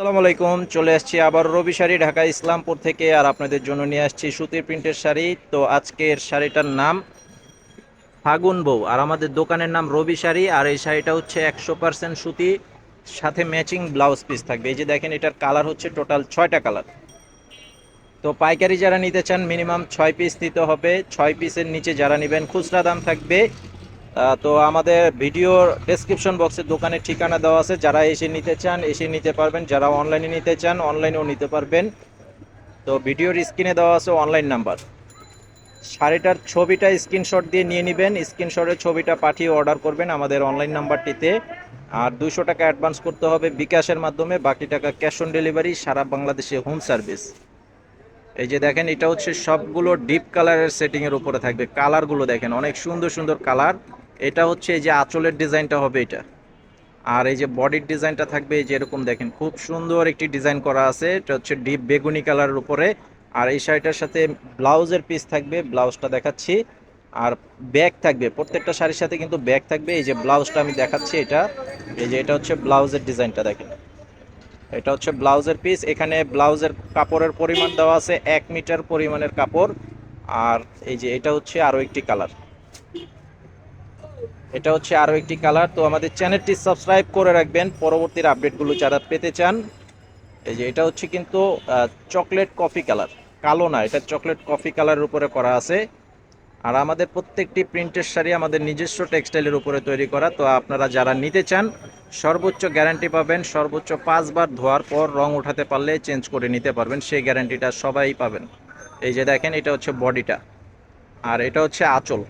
আসসালামু আলাইকুম, চলে আসছি আবার রবি শাড়ি, ঢাকা ইসলামপুর থেকে, আর আপনাদের জন্য নিয়ে আসছি সুতির প্রিন্টের শাড়ি। তো আজকের শাড়িটার নাম ফাগুন বউ, আর আমাদের দোকানের নাম রবি শাড়ি, আর এই শাড়িটা হচ্ছে একশো পার্সেন্ট সুতি, সাথে ম্যাচিং ব্লাউজ পিস থাকবে। এই যে দেখেন, এটার কালার হচ্ছে টোটাল ছয়টা কালার। তো পাইকারি যারা নিতে চান, মিনিমাম ছয় পিস নিতে হবে। ছয় পিসের নিচে যারা নেবেন, খুচরা দাম থাকবে তো আমাদের ভিডিওর ডেসক্রিপশন বক্সে দোকানের ঠিকানা দেওয়া আছে। যারা এসে নিতে চান, এসে নিতে পারবেন। যারা অনলাইনে নিতে চান অনলাইনেও নিতে পারবেন। তো ভিডিওর স্ক্রিনে দেওয়া আছে অনলাইন নাম্বার শাড়িটার ছবিটা স্ক্রিনশট দিয়ে নিয়ে নেবেন। স্ক্রিনশটের ছবিটা পাঠিয়ে অর্ডার করবেন আমাদের অনলাইন নাম্বারটিতে আর দুশো টাকা অ্যাডভান্স করতে হবে বিকাশের মাধ্যমে। বাকি টাকা ক্যাশ অন ডেলিভারি সারা বাংলাদেশে হোম সার্ভিস এই যে দেখেন, এটা হচ্ছে সবগুলো ডিপ কালারের সেটিং এর উপরে থাকবে। কালারগুলো দেখেন, অনেক সুন্দর সুন্দর কালার এটা হচ্ছে এই যে আঁচলের ডিজাইনটা হবে এটা। আর এই যে বডির ডিজাইনটা থাকবে, এই যে এরকম দেখেন, খুব সুন্দর একটি ডিজাইন করা আছে। এটা হচ্ছে ডিপ বেগুনি কালারের উপরে। আর এই শাড়িটার সাথে ব্লাউজের পিস থাকবে, ব্লাউজটা দেখাচ্ছি। আর ব্যাগ থাকবে, প্রত্যেকটা শাড়ির সাথে কিন্তু ব্যাগ থাকবে। এই যে ব্লাউজটা আমি দেখাচ্ছি এটা। এই যে এটা হচ্ছে ব্লাউজের ডিজাইনটা দেখেন। এটা হচ্ছে ব্লাউজের পিস এখানে ব্লাউজের কাপড়ের পরিমাণ দেওয়া আছে এক মিটার পরিমাণের কাপড়। আর এই যে এটা হচ্ছে আরও একটি কালার এটা হচ্ছে আরও একটি কালার তো আমাদের চ্যানেলটি সাবস্ক্রাইব করে রাখবেন। পরবর্তীর আপডেটগুলো যারা পেতে চান, এই যে এটা হচ্ছে কিন্তু চকলেট কফি কালার কালো না, এটা চকলেট কফি কালারের উপরে করা আছে। আর আমাদের প্রত্যেকটি প্রিন্টের শাড়ি আমাদের নিজস্ব টেক্সটাইলের উপরে তৈরি করা। তো আপনারা যারা নিতে চান, সর্বোচ্চ গ্যারান্টি পাবেন, সর্বোচ্চ পাঁচবার ধোয়ার পর রং উঠাতে পারলে চেঞ্জ করে নিতে পারবেন, সেই গ্যারান্টিটা সবাই পাবেন। এই যে দেখেন, এটা হচ্ছে বডিটা আর এটা হচ্ছে আঁচল।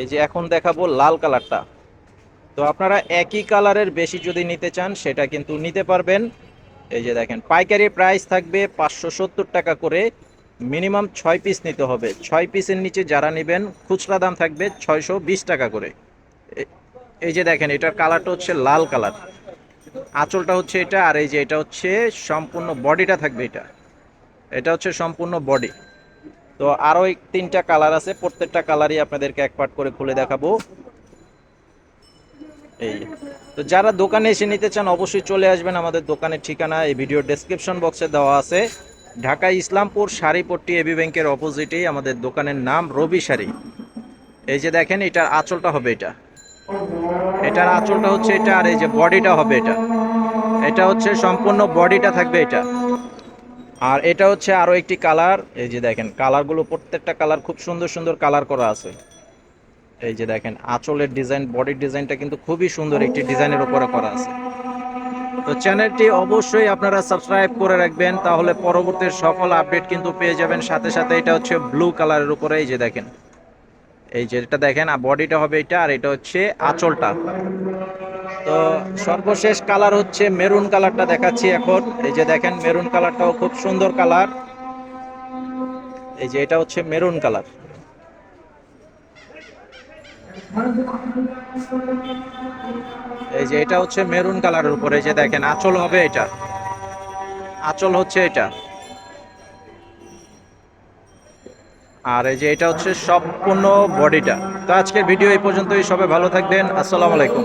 এই যে এখন দেখাবো লাল কালারটা। তো আপনারা একই কালারের বেশি যদি নিতে চান, সেটা কিন্তু নিতে পারবেন। এই যে দেখেন, পাইকারি প্রাইস থাকবে পাঁচশো সত্তর টাকা করে। মিনিমাম ছয় পিস নিতে হবে। ছয় পিসের নিচে যারা নেবেন, খুচরা দাম থাকবে ছয়শো বিশ টাকা করে। এই যে দেখেন, এটার কালারটা হচ্ছে লাল কালার। আঁচলটা হচ্ছে এটা, আর এই যে এটা হচ্ছে সম্পূর্ণ বডিটা থাকবে এটা। এটা হচ্ছে সম্পূর্ণ বডি। তো আরও তিনটা কালার আছে, প্রত্যেকটা কালারই আপনাদেরকে এক পার্ট করে খুলে দেখাবো। এই তো যারা দোকানে এসে নিতে চান, অবশ্যই চলে আসবেন আমাদের দোকানের ঠিকানা এই ভিডিও ডেসক্রিপশন বক্সে দেওয়া আছে। ঢাকা ইসলামপুর শাড়িপট্টি এবি ব্যাংকের অপোজিটেই আমাদের দোকানের নাম রবি শাড়ি এই যে দেখেন, এটার আঁচলটা হবে এটা। এটার আঁচলটা হচ্ছে এটা, আর এই যে বডিটা হবে এটা। এটা হচ্ছে সম্পূর্ণ বডিটা থাকবে এটা। আর এটা হচ্ছে আরও একটি কালার। এই যে দেখেন, কালারগুলো প্রত্যেকটা কালার খুব সুন্দর সুন্দর কালার করা আছে। এই যে দেখেন, আঁচলের ডিজাইন, বডির ডিজাইনটা কিন্তু খুবই সুন্দর একটি ডিজাইনের উপরে করা আছে। তো চ্যানেলটি অবশ্যই আপনারা সাবস্ক্রাইব করে রাখবেন, তাহলে পরবর্তী সকল আপডেট কিন্তু পেয়ে যাবেন। সাথে সাথে এটা হচ্ছে ব্লু কালারের উপরে, এই যে দেখেন। এই যে এটা দেখেন, আর বডিটা হবে এটা, আর এটা হচ্ছে আঁচলটা। তো সর্বশেষ কালার হচ্ছে মেরুন কালারটা দেখাচ্ছি এখন। এই যে দেখেন, মেরুন কালারটাও খুব সুন্দর কালার। এই যে এটা হচ্ছে মেরুন কালার। এই যে এটা হচ্ছে মেরুন কালারের উপরে যে দেখেন, আঁচল হবে এটা। আঁচল হচ্ছে এটা। আর এই যে এটা হচ্ছে সম্পূর্ণ বডিটা। তো আজকের ভিডিও এই পর্যন্তই, সবাই ভালো থাকবেন, আসসালামু আলাইকুম।